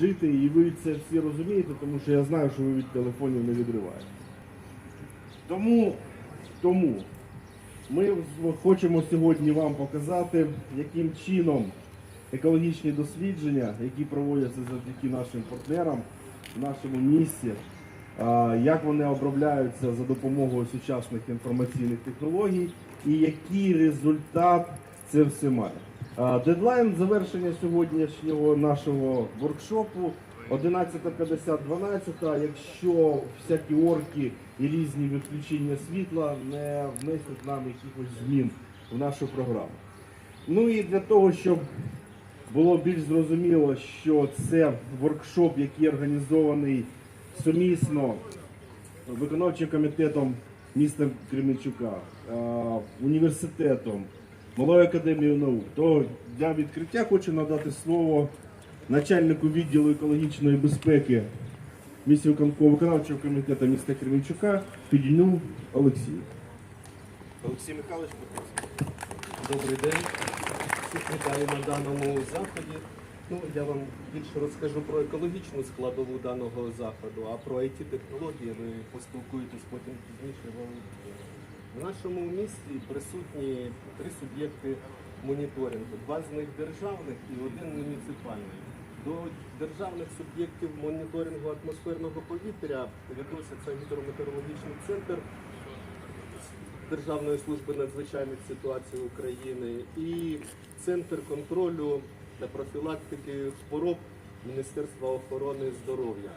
жити, і ви це всі розумієте, тому що я знаю, що ви від телефонів не відриваєте. Тому, тому ми хочемо сьогодні вам показати, яким чином екологічні дослідження, які проводяться завдяки нашим партнерам в нашому місті, як вони обробляються за допомогою сучасних інформаційних технологій і який результат це все має. Дедлайн завершення сьогоднішнього нашого воркшопу 11.50-12, якщо всякі орки і різні виключення світла не внесуть нам якихось змін в нашу програму. Ну і для того, щоб було більш зрозуміло, що це воркшоп, який організований сумісно виконавчим комітетом міста Кременчука, університетом, Малою академією наук, то для відкриття хочу надати слово начальнику відділу екологічної безпеки місті виконавчого комітету міста Кременчука Підійну Олексію. Олексій Михайлович. Добрий день. Всіх вітаю на даному заході. Ну, я вам більше розкажу про екологічну складову даного заходу, а про it технології ви поспілкуєтесь потім пізніше. В нашому місті присутні три суб'єкти моніторингу. Два з них державних і один муніципальний. До державних суб'єктів моніторингу атмосферного повітря відносяться гідрометеорологічний центр Державної служби надзвичайних ситуацій України і Центр контролю та профілактики хвороб Міністерства охорони здоров'я.